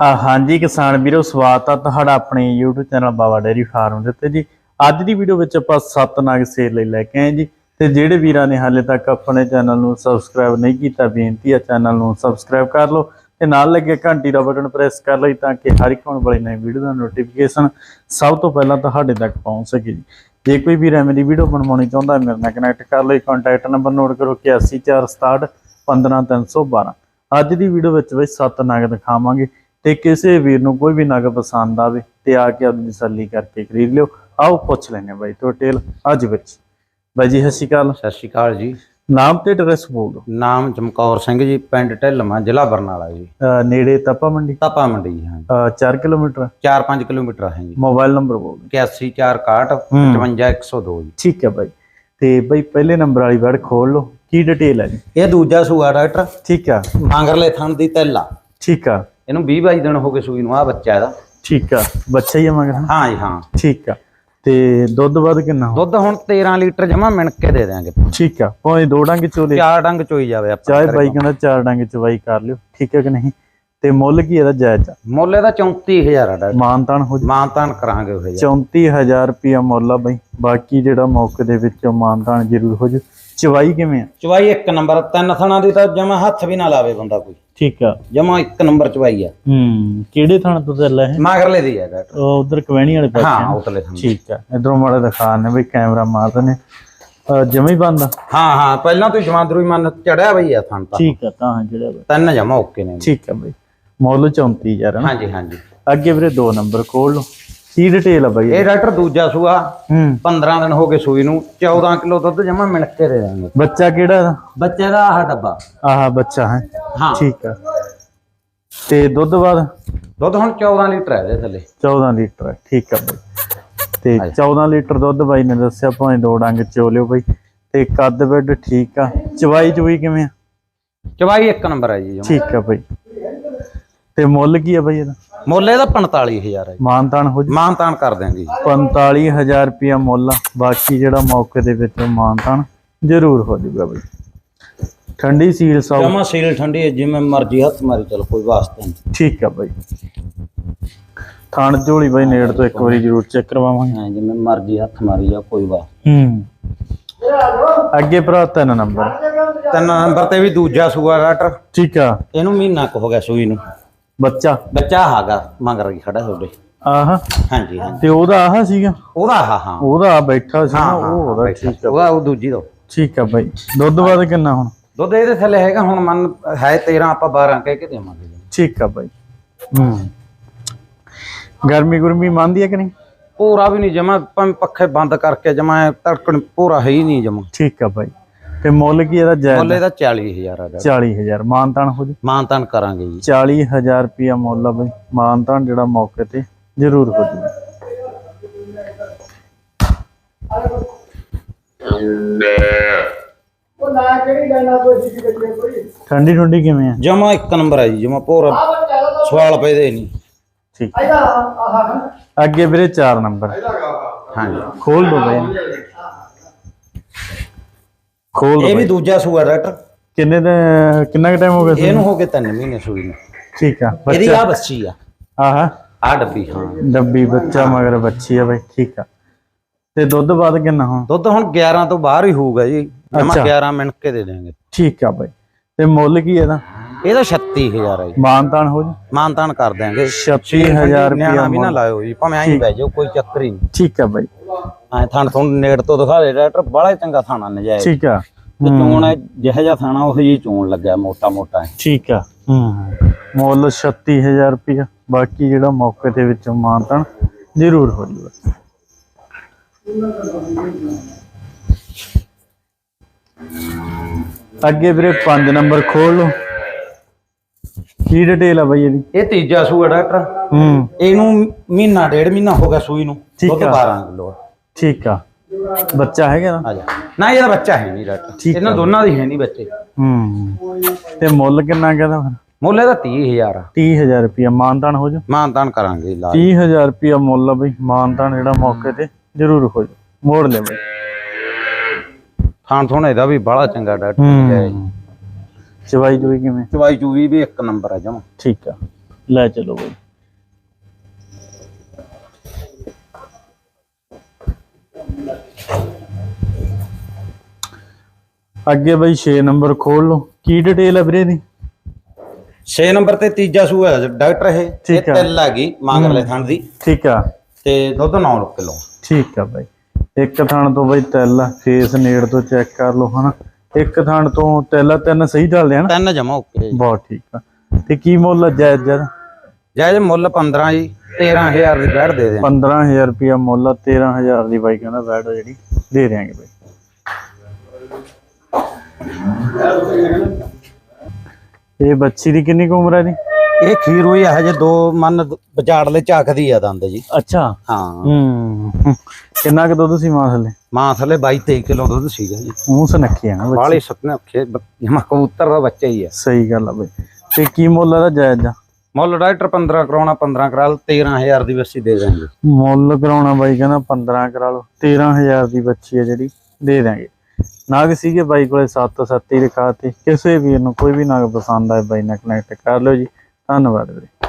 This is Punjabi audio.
ਆ, ਹਾਂਜੀ ਕਿਸਾਨ ਵੀਰੋ, ਸਵਾਗਤ ਆ ਤੁਹਾਡਾ ਆਪਣੇ YouTube channel Baba dairy farm ਦੇ ਉੱਤੇ ਜੀ। ਅੱਜ ਦੀ ਵੀਡੀਓ ਵਿੱਚ ਆਪਾਂ ਸੱਤ ਨਾਗ ਸੇਲ ਲਈ ਲੈ ਕੇ ਆਏ ਜੀ। ਤੇ ਜਿਹੜੇ ਵੀਰਾਂ ਨੇ ਹਾਲੇ ਤੱਕ ਆਪਣੇ ਚੈਨਲ ਨੂੰ ਸਬਸਕ੍ਰਾਈਬ ਨਹੀਂ ਕੀਤਾ, ਬੇਨਤੀ ਆ ਚੈਨਲ ਨੂੰ ਸਬਸਕ੍ਰਾਈਬ ਕਰ ਲਓ ਤੇ ਨਾਲ ਲੱਗੇ ਘੰਟੀ ਦਾ ਬਟਨ ਪ੍ਰੈਸ ਕਰ ਲਈ ਤਾਂ ਕਿ ਹਰ ਇੱਕ ਆਉਣ ਵਾਲੀ ਨਵੀਂ ਵੀਡੀਓ ਦਾ ਨੋਟੀਫਿਕੇਸ਼ਨ ਸਭ ਤੋਂ ਪਹਿਲਾਂ ਤੁਹਾਡੇ ਤੱਕ ਪਹੁੰਚ ਸਕੇ ਜੀ। ਜੇ ਕੋਈ ਵੀਰ ਮੇਰੀ ਵੀਡੀਓ ਬਣਵਾਉਣੀ ਚਾਹੁੰਦਾ ਮੇਰੇ ਨਾਲ ਕਨੈਕਟ ਕਰ ਲਈ। ਕੰਟੈਕਟ ਨੰਬਰ ਨੋਟ ਕਰੋ 8146 15312 ਅੱਜ ਦੀ ਵੀਡੀਓ ਵਿੱਚ ਬਈ ਸੱਤ ਨਗ ਦਿਖਾਵਾਂਗੇ। ਤੇ ਕਿਸੇ ਵੀਰ ਨੂੰ ਕੋਈ ਵੀ ਨਗ ਪਸੰਦ ਆਵੇ ਤੇ ਆ ਕੇ ਆਪਣੀ ਤਸੱਲੀ ਕਰਕੇ ਖਰੀਦ ਲਿਓ। ਆਓ ਪੁੱਛ ਲੈਣੇ ਬਾਈ ਟੋਟਲ ਅੱਜ ਵਿੱਚ। ਬਾਈ ਜੀ ਸਤਿ ਸ਼੍ਰੀ ਅਕਾਲ। ਸਤਿ ਸ਼੍ਰੀ ਅਕਾਲ ਜੀ। ਨਾਮ ਤੇ ਐਡਰੈਸ ਬੋਲ ਦਿਓ। ਨਾਮ ਚਮਕੌਰ ਸਿੰਘ ਜੀ ਪਿੰਡ ਢਿੱਲਵਾਂ ਜ਼ਿਲ੍ਹਾ ਬਰਨਾਲਾ ਜੀ। ਨੇੜੇ ਤਪਾ ਮੰਡੀ? ਤਪਾ ਮੰਡੀ ਜੀ। ਹਾਂ ਅਹ 4 ਕਿਲੋਮੀਟਰ? 4-5 ਕਿਲੋਮੀਟਰ ਹੈ ਜੀ। ਮੋਬਾਈਲ ਨੰਬਰ ਬੋਲ ਦਿਓ। 8146 ਹੂੰ। 55102 ਜੀ। ਠੀਕ ਹੈ ਬਾਈ। ਤੇ ਬਾਈ ਪਹਿਲੇ ਨੰਬਰ ਵਾਲੀ ਵਰਡ ਖੋਲ ਲਓ। ਕੀ ਡਿਟੇਲ ਹੈ ਜੀ? ਇਹ ਦੂਜਾ ਸੂਆ ਡਾਕਟਰ। ਠੀਕ ਆ। ਮੰਗਰਲੇ ਥਣ ਦੀ ਤੈਲਾ ਠੀਕ ਆ। ਇਹਨੂੰ 20 22 ਦਿਨ ਹੋ ਗਏ ਸੂਈ ਨੂੰ ਆ ਬੱਚਾ ਇਹਦਾ। ਠੀਕ ਆ ਬੱਚਾ ਹੀ ਆ ਮਗਰ ਹਾਂ ਜੀ ਹਾਂ। ਠੀਕ ਆ ਤੇ ਦੁੱਧ ਵੱਧ ਕਿੰਨਾ ਹੋ ਦੁੱਧ ਹੁਣ 13 ਲੀਟਰ ਜਮਾ ਮਿਣ ਕੇ ਦੇ ਦਿਆਂਗੇ। ਠੀਕ ਆ ਭਾਵੇਂ ਦੋ ਡੰਗ ਚੋਲੇ। ਚਾਰ ਡੰਗ ਚੋਈ ਜਾਵੇ ਆਪਾਂ ਚਾਹੇ ਬਾਈ ਕਹਿੰਦਾ ਚਾਰ ਡੰਗ ਚਵਾਈ ਕਰ ਲਿਓ ਠੀਕ ਹੈ ਕਿ ਨਹੀਂ? ਤੇ ਮੁੱਲ ਕੀ ਇਹਦਾ ਜਾਇਜ਼? ਆ ਮੁੱਲ ਇਹਦਾ 34000 ਆ ਮਾਨਤਾਨ ਹੋ ਮਾਨਤਾਨ ਕਰਾਂਗੇ ਉਹ ਜੀ 34000 ਰੁਪਿਆ ਮੁੱਲ ਆ ਬਾਈ ਬਾਕੀ ਜਿਹੜਾ ਮੌਕੇ ਦੇ ਵਿੱਚ ਮਾਨਤਾਨ ਜ਼ਰੂਰ ਹੋ ਜੂ। ਚਵਾਈ ਕਿਵੇਂ ਆ? ਚਵਾਈ ਇੱਕ ਨੰਬਰ ਤਿੰਨ ਥਣਾ ਦੀ ਤਾਂ ਜਮਾ ਹੱਥ ਵੀ ਨਾ ਲਾਵੇ ਬੰਦਾ ਕੋਈ। ਠੀਕ ਆ। ਜਮਾ ਇੱਕ ਨੰਬਰ ਚਵਾਈ ਆ। ਹੂੰ ਕਿਹੜੇ ਥਾਂ ਤੋਂ ਚੱਲਾ ਹੈ ਮਗਰਲੇ ਦੀ ਆ ਡਾਕਟਰ ਉਹ ਉਧਰ ਕਵੈਣੀ ਵਾਲੇ ਪਾਸੇ ਹਾਂ। ਉਤਲੇ ਥਣ ਠੀਕ ਆ। ਇਧਰੋਂ ਮਾੜਾ ਦਿਖਾ ਨੇ ਬਈ ਕੈਮਰਾ ਮਾਰਦੇ ਨੇ ਜਮੇ ਬੰਦ ਆ। ਹਾਂ ਹਾਂ ਪਹਿਲਾਂ ਤੋਂ ਜਮਾਂਦਰੂ ਹੀ ਮਨ ਚੜਿਆ ਬਈ ਆ ਥਣ ਤਾਂ। ਠੀਕ ਆ ਤਾਂ ਜਿਹੜਾ ਤਿੰਨ ਜਮਾ ਓਕੇ ਨੇ। ਠੀਕ ਆ ਬਈ। ਮੁੱਲ 34000 ਹੈ ਨਾ? ਹਾਂਜੀ ਹਾਂਜੀ। ਅੱਗੇ ਵੀਰੇ ਦੋ ਨੰਬਰ ਖੋਲ ਲਓ। ਕੀ ਡਿਟੇਲ ਆ ਬਾਈ ਇਹ ਡਾਕਟਰ ਦੂਜਾ ਸੂਆ ਹੂੰ। 15 ਦਿਨ ਹੋ ਗਏ ਸੂਈ ਨੂੰ 14 ਕਿਲੋ ਦੁੱਧ ਜਮਾ ਮਿਲ ਕੇ ਦੇ ਦਾਂਗੇ। ਬੱਚਾ ਕਿਹੜਾ ਬੱਚੇ ਦਾ ਆਹ ਡੱਬਾ। ਆਹ ਬੱਚਾ ਹੈ। ਹਾਂ। ਠੀਕ ਆ। ਤੇ ਦੁੱਧ ਬਾਅਦ? ਦੁੱਧ ਹੁਣ 14 ਲੀਟਰ ਹੈ ਇਹਦੇ ਥੱਲੇ। 14 ਲੀਟਰ ਹੈ। ਠੀਕ ਆ ਬਾਈ। ਤੇ 14 ਲੀਟਰ ਦੁੱਧ ਬਾਈ ਨੇ ਦੱਸਿਆ ਭਾਵੇਂ ਦੋ ਡੰਗ ਚੋ ਲਿਓ ਬਾਈ। ਤੇ ਕੱਦ ਬੈੱਡ ਠੀਕ ਆ। ਚਵਾਈ ਚੁਈ ਕਿਵੇਂ ਆ? ਚਵਾਈ ਇੱਕ ਨੰਬਰ ਹੈ ਜੀ। ਠੀਕ ਆ ਬਾਈ। ਤੇ ਮੁੱਲ ਕੀ ਆ ਬਾਈ ਇਹਦਾ? ਮੁੱਲ ਇਹਦਾ 45000 ਹੈ ਜੀ। ਮਾਨਤਾਨ ਹੋ ਜੀ। ਮਾਨਤਾਨ ਕਰ ਦਿਆਂਗੇ ਜੀ। 45000 ਰੁਪਿਆ ਮੁੱਲ ਆ। ਬਾਕੀ ਜਿਹੜਾ ਮੌਕੇ ਦੇ ਵਿੱਚ ਮਾਨਤਾਨ ਜ਼ਰੂਰ ਹੋ ਜਾਊਗਾ ਬਾਈ। ਠੰਡੀ ਸੀਲ ਸਭ ਜਮਾ ਸੀਲ ਠੰਡੀ ਹੈ ਜਿਵੇਂ ਮਰਜ਼ੀ ਹੱਥ ਮਾਰੀ ਚਲ ਕੋਈ ਵਾਸਤਾ ਨਹੀਂ। ਠੀਕ ਆ ਬਾਈ। ਥਾਣ ਝੋਲੀ ਬਾਈ ਨੇੜ ਤੋਂ ਇੱਕ ਵਾਰੀ ਜ਼ਰੂਰ ਚੈੱਕ ਕਰਵਾਵਾਂਗੇ। ਹਾਂ ਜਿਵੇਂ ਮਰਜ਼ੀ ਹੱਥ ਮਾਰੀ ਜਾ ਕੋਈ ਵਾਸਤਾ ਹੂੰ। ਅੱਗੇ ਭਰਾ ਤਿੰਨ ਨੰਬਰ। ਤਿੰਨ ਨੰਬਰ ਤੇ ਵੀ ਦੂਜਾ ਸੂਆ ਡਾਕਟਰ ਠੀਕ ਆ। ਇਹਨੂੰ ਮਹੀਨਾ ਕੁ ਹੋ ਗਿਆ ਸੂਈ ਨੂੰ। ਬੱਚਾ? ਬੱਚਾ ਹੈਗਾ ਮੰਗਰ ਖੜਾ ਤੁਹਾਡੇ। ਆਹ। ਹਾਂਜੀ ਹਾਂਜੀ। ਤੇ ਉਹਦਾ ਆਹ ਸੀਗਾ? ਉਹਦਾ ਹਾਂ ਹਾਂ। ਉਹਦਾ ਆ ਬੈਠਾ ਸੀ ਨਾ ਹਾਂ, ਉਹ ਉਹਦਾ। ਠੀਕ ਆ। ਉਹਦਾ ਉਹ ਦੂਜੀ ਦਾ। ਠੀਕ ਆ ਬਾਈ। ਦੁੱਧ ਬਾਅਦ ਕਿੰਨਾ ਹੁਣ? ਦੁੱਧ ਇਹਦੇ ਥੱਲੇ ਹੈਗਾ ਹੁਣ ਮਨ ਹੈ 13 ਆਪਾਂ 12 ਕਹਿ ਕੇ ਦੇਵਾਂਗੇ। ਜੀ। ਠੀਕ ਆ ਬਾਈ। ਹੂੰ। ਗਰਮੀ ਗੁਰਮੀ ਮੰਨਦੀ ਹੈ ਕਿ ਨਹੀਂ? ਪੂਰਾ ਵੀ ਨਹੀਂ ਜਮਾ ਭਾਵੇਂ ਪੱਖੇ ਬੰਦ ਕਰਕੇ ਜਮਾ ਧੜਕਣ ਪੂਰਾ ਹੈ ਹੀ ਨਹੀਂ ਜਮਾ। ਠੀਕ ਆ ਬਾਈ। ਤੇ ਮੁੱਲ ਕੀ ਇਹਦਾ ਜਾਇਜ਼ ਮੁੱਲ ਇਹਦਾ 40000 ਆ ਡਾਕਟਰ 40000 ਮਾਨਤਾਨ ਹੋ ਜੀ? ਮਾਨਤਾਨ ਕਰਾਂਗੇ ਜੀ। 40000 ਰੁਪਿਆ ਮੁੱਲ ਆ ਬਾਈ। ਮਾਨਤਾਨ ਜਿਹੜਾ ਮੌਕੇ ਤੇ ਜ਼ਰੂਰ ਹੋ ਜੂ ਠੰਡੀ ਠੰਡੀ ਕਿਵੇਂ ਆ? ਜਮਾ ਇੱਕ ਨੰਬਰ ਹੈ ਜੀ ਜਮਾ ਪੂਰਾ ਸਵਾਲ ਪੈਦੇ ਨਹੀਂ। ਠੀਕ। ਅੱਗੇ ਵੀਰੇ 4 ਨੰਬਰ। ਹਾਂਜੀ। ਖੋਲ ਦੋ ਬਾਈ। ਖੋਲ ਇਹ ਵੀ ਦੂਜਾ ਸੂਆ ਡਾਕਟਰ ਕਿੰਨੇ ਦੇ ਕਿੰਨਾ ਟਾਈਮ ਹੋ ਗਿਆ ਸੀ ਇਹਨੂੰ ਹੋ ਗਏ 3 ਮਹੀਨੇ ਸੂਈ ਨੂੰ। ਠੀਕ ਆ ਇਹਦੀ ਆ ਬੱਚੀ ਆ। ਆਹ। ਆ ਡੱਬੀ ਹਾਂ। ਡੱਬੀ ਬੱਚਾ ਮਗਰ ਬੱਚੀ ਆ ਬਾਈ ਠੀਕ ਆ। ਤੇ ਦੁੱਧ ਬਾਅਦ ਕਿੰਨਾ ਹੁਣ? ਦੁੱਧ ਹੁਣ 11 ਤੋਂ ਬਾਹਰ ਹੀ ਹੋਊਗਾ ਜੀ। ਜਮਾ ਅੱਛਾ। 11 ਮਿੰਟ ਕੇ ਦੇ ਦੇਵਾਂਗੇ ਠੀਕ ਆ ਬਾਈ। ਤੇ ਮੁੱਲ ਕੀ ਇਹਦਾ? ਇਹਦਾ 36000 ਹੈ ਜੀ। ਮਾਨਤਾਨ ਹੋ ਜੀ? ਮਾਨਤਾਨ ਕਰ ਦਿਆਂਗੇ। 36000 ਨਿਆਣਾ ਰੁਪਿਆ ਵੀ ਨਾ ਲਾਇਓ ਜੀ ਭਾਵੇਂ ਐਂ ਬਹਿ ਜਾਓ ਕੋਈ ਚੱਕਰ ਹੀ ਨਹੀਂ। ਠੀਕ ਆ ਬਾਈ। ਐ ਥਣ ਤੁਹਾਨੂੰ ਨੇੜ ਤੋਂ ਦਿਖਾ ਦੇ ਡਾਕਟਰ ਬੜਾ ਚੰਗਾ ਥਾਣਾ ਨਜਾਇਜ਼। ਠੀਕ ਆ। ਤੇ ਚੋਣ ਹੈ ਜਿਹੋ ਜਿਹਾ ਥਾਣਾ ਉਹ ਜੀ ਚੋਣ ਲੱਗਿਆ ਮੋਟਾ ਮੋਟਾ ਠੀਕ ਆ। ਹੂੰ। ਮੁੱਲ 36000 ਰੁਪਿਆ ਬਾਕੀ ਜਿਹੜਾ ਮੌਕੇ ਦੇ ਵਿੱਚ ਮਾਨਤਾਨ ਜ਼ਰੂਰ ਹੋ ਜੂਗਾ। ਅੱਗੇ ਵੀਰੇ 5 ਨੰਬਰ ਖੋਲ ਲਓ। ਕੀ ਡਿਟੇਲ ਆ ਬਾਈ ਇਹਦੀ? ਇਹ ਤੀਜਾ ਸੂਆ ਡਾਕਟਰ। ਹੂੰ। ਇਹਨੂੰ ਮਹੀਨਾ ਡੇਢ ਮਹੀਨਾ ਹੋ ਗਿਆ ਸੂਈ ਨੂੰ ਦੁੱਧ ਆ। 12 ਕਿਲੋ ਠੀਕ ਆ। ਬੱਚਾ ਹੈਗਾ ਨਾ? ਆ ਜਾ। ਨਾ ਇਹਦਾ ਬੱਚਾ ਹੈ ਨਹੀਂ ਠੀਕ ਇਹਨਾਂ ਆ। ਦੋਨਾਂ ਦੀ ਹੈ ਨਹੀਂ ਬੱਚੇ। ਹੂੰ। ਤੇ ਮੁੱਲ ਕਿੰਨਾ ਕਹਦਾ ਫਿਰ? ਮੁੱਲ ਇਹਦਾ 30000 ਆ। 30000 ਰੁਪਿਆ ਮਾਨਤਾਨ ਹੋ ਜਾ ਮਾਨਤਾਨ ਕਰਾਂਗੇ ਲਾ 30000 ਰੁਪਿਆ ਮੁੱਲ ਆ ਬਈ। ਮਾਨਤਾਨ ਜਿਹੜਾ ਮੌਕੇ ਤੇ ਜ਼ਰੂਰ ਹੋ ਜਾ ਮੋੜ ਲੈ ਬਈ। ਥਾਣ ਥੋਣ ਇਹਦਾ ਵੀ ਬੜਾ ਚੰਗਾ ਡਾਕਟਰ ਹੂੰ। ਚਵਾਈ ਜੁਈ ਕਿਵੇਂ? ਚਵਾਈ ਚੂਵੀ ਵੀ ਇੱਕ ਨੰਬਰ ਆ ਜਮਾ। ਠੀਕ ਆ। ਲੈ ਚਲੋ ਬਾਈ। ਅੱਗੇ ਬਾਈ 6 ਨੰਬਰ ਖੋਲ ਲਓ। ਕੀ ਡਿਟੇਲ ਹੈ ਵੀਰੇ ਦੀ 6 ਨੰਬਰ ਤੇ ਤੀਜਾ ਸੂਆ ਹੈ ਡਾਕਟਰ ਇਹ। ਇਹ ਠੀਕ ਆ। ਤਿਲ ਹੈਗੀ ਮਾਂਗਰਲੇ ਥਣ ਦੀ। ਠੀਕ ਆ। ਤੇ ਦੁੱਧ 9 ਕਿਲੋ ਠੀਕ ਆ ਬਾਈ। ਇੱਕ ਥਣ ਤੋਂ ਬਾਈ ਤਿਲ ਫੇਸ ਨੇੜ ਤੋਂ ਚੈੱਕ ਕਰ ਲਓ ਹਨਾ। ਇੱਕ ਥਣ ਤੋਂ ਤਿਲ ਤਿੰਨ ਸਹੀ ਚੱਲਦੇ ਹਨ ਤਿੰਨ ਜਮਾ ਓਕੇ ਬਹੁਤ ਠੀਕ ਆ। ਤੇ ਕੀ ਮੁੱਲ ਆ ਜਾਇਜ਼ ਜਦ ਜਾਇਜ਼ ਮੁੱਲ 15 ਜੀ 13000 ਦੀ ਬੈਠ ਦੇ ਦੇ 15000 ਰੁਪਿਆ ਮੁੱਲ ਆ 13000 ਦੀ ਬਾਈ ਕਹਿੰਦਾ ਬੈਡ ਜਿਹੜੀ ਦੇ ਦਿਆਂਗੇ ਬਾਈ। ਇਹ ਬੱਚੀ ਦੀ ਕਿੰਨੀ ਕੁ ਉਮਰ ਹੈ ਜੀ ਇਹ ਖੀਰ ਹੋਈ ਹੈ ਹਜੇ ਦੋ ਮਨ ਵਿਚਾੜਲੇ ਝਾਕਦੀ ਆ ਦੰਦ ਜੀ। ਅੱਛਾ। ਹਾਂ। ਹੂੰ। ਕਿੰਨਾ ਕੁ ਦੁੱਧ ਸੀ ਮਾਂ ਥੱਲੇ ਮਾਂ ਥਲੇ 22 23 ਕਿਲੋ ਦੁੱਧ ਸੀਗਾ ਜੀ। ਮੂੰਹ ਸੁਨੱਖੀ ਆ ਨਾ ਬੱਚੀ। ਬਾਲੇ ਸੁਪਨੇ ਜਮਾ ਕਬੂਤਰ ਦਾ ਬੱਚਾ ਹੀ ਹੈ ਸਹੀ ਗੱਲ ਆ ਬਾਈ। ਤੇ ਕੀ ਮੁੱਲ ਇਹਦਾ ਜਾਇਜ਼ ਆ ਮੁੱਲ ਡਾਕਟਰ 15 ਕਰਾਉਣਾ 15 ਕਰਾ ਲ 13000 ਦੀ ਬੱਸੀ ਦੇ ਦਾਂਗੇ ਮੁੱਲ ਕਰਾਉਣਾ ਬਾਈ ਕਹਿੰਦਾ 15 ਕਰਾ ਲਓ 13000 ਦੀ ਬੱਚੀ ਹੈ ਜਿਹੜੀ, ਦੇ ਦਾਂਗੇ ਨਾਗ ਸੀਗੇ ਬਾਈ ਕੋਲੇ 7 7 ਹੀ ਰਖਾਤੇ ਕਿਸੇ ਵੀਰ ਨੂੰ ਕੋਈ ਵੀ ਨਾਗ ਪਸੰਦ ਆਏ ਬਾਈ ਨਾਲ ਕਨੈਕਟ ਕਰ ਲਿਓ ਜੀ। ਧੰਨਵਾਦ ਵੀਰੇ।